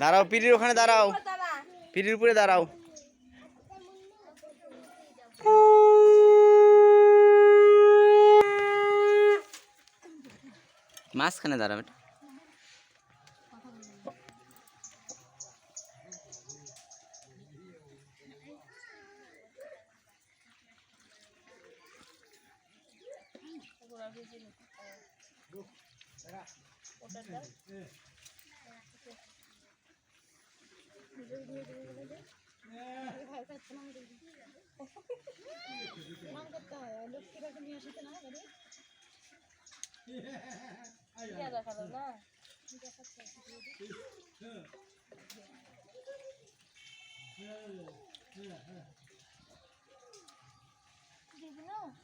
দাঁড়াও পিড়ির ওখানে দাঁড়াও। পিড়ির উপরে দাঁড়াও। মাঝখানে দাঁড়াও এটা ওদের কথা সেখানে আছে আনারে তাড়াতাড়ি রূপা নমকর দাদাক নমকর দুই হাত দুই পায়ে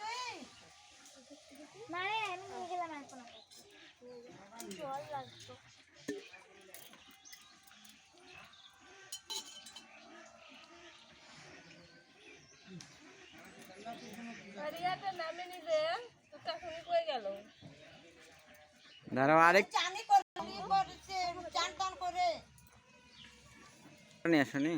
তুই মারে আমি নিয়ে গেলাম এখন জল লাগতো দাঁড়াও আরেক চানি করে করছে চান টান করে নিয়ে আসো নি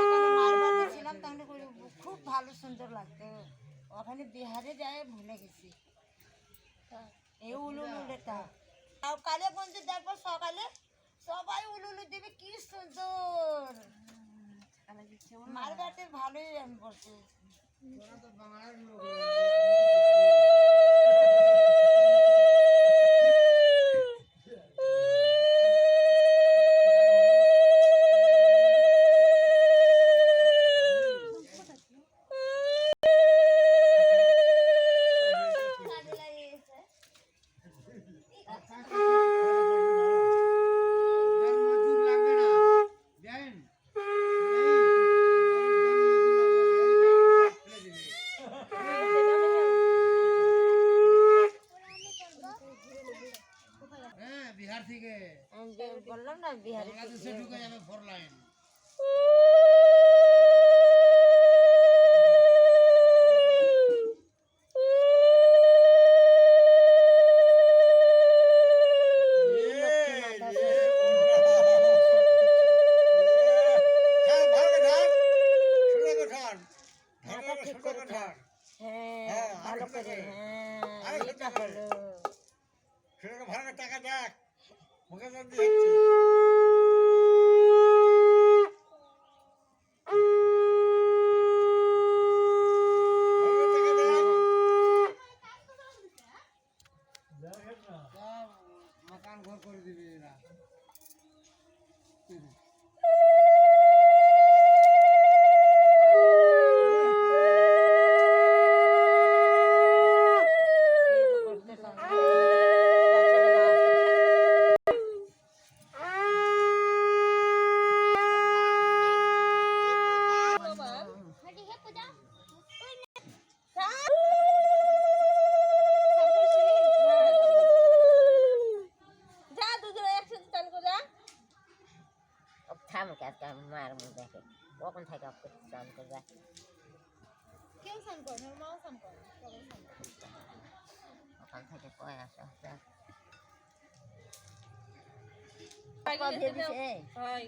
এখানে মায়ের বাড়িতে ছিলাম তাহলে করে খুব ভালো সুন্দর লাগতো ওখানে বিহারে যায় ভুলে গেছি এই উলুলুটা আর কালে গঞ্জে দেখব সকালে সবাই উলুলু দেবে কি সুন্দর। মার ভালোই আমি বলছি মজুর লাগবে না দেন হ্যাঁ বিহার থেকে আমি যে বললাম না বিহারে ঢুকে যাবে ফোর লাইন। হ্যাঁ ভালো করে হ্যাঁ এটা হলো ভালো। টাকা দেখ। মকান ঘর করে দিবি থাম আজকে মার মুখ দেখে? কখন থেকে করতে চান করবে কেউ স্নান করে না মাও স্নান করে স্নান ওখান থেকে কয় আসা হাই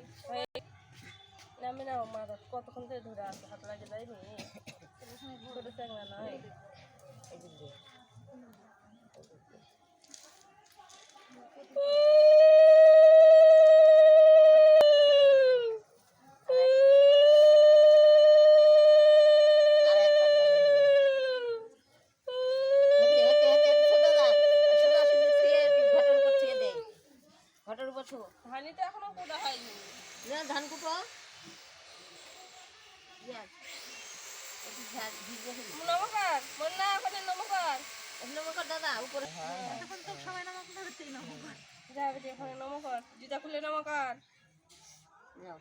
নামে নাও মা কতক্ষণ থেকে ধরে আসো হাত লাগে যায়নি ছোট চ্যাংরা নয় এদিক উপর থু ধানি তো এখনও কোটা হয়নি। না ধান কুটো? নমকার একটু ঝাল ভিজে ফেলি নমস্কার। বললা ওখানে নমস্কার। নমস্কার দাদা উপরে। যাবে যে ওখানে নমস্কার। জুতা খুলে নমকার যাও।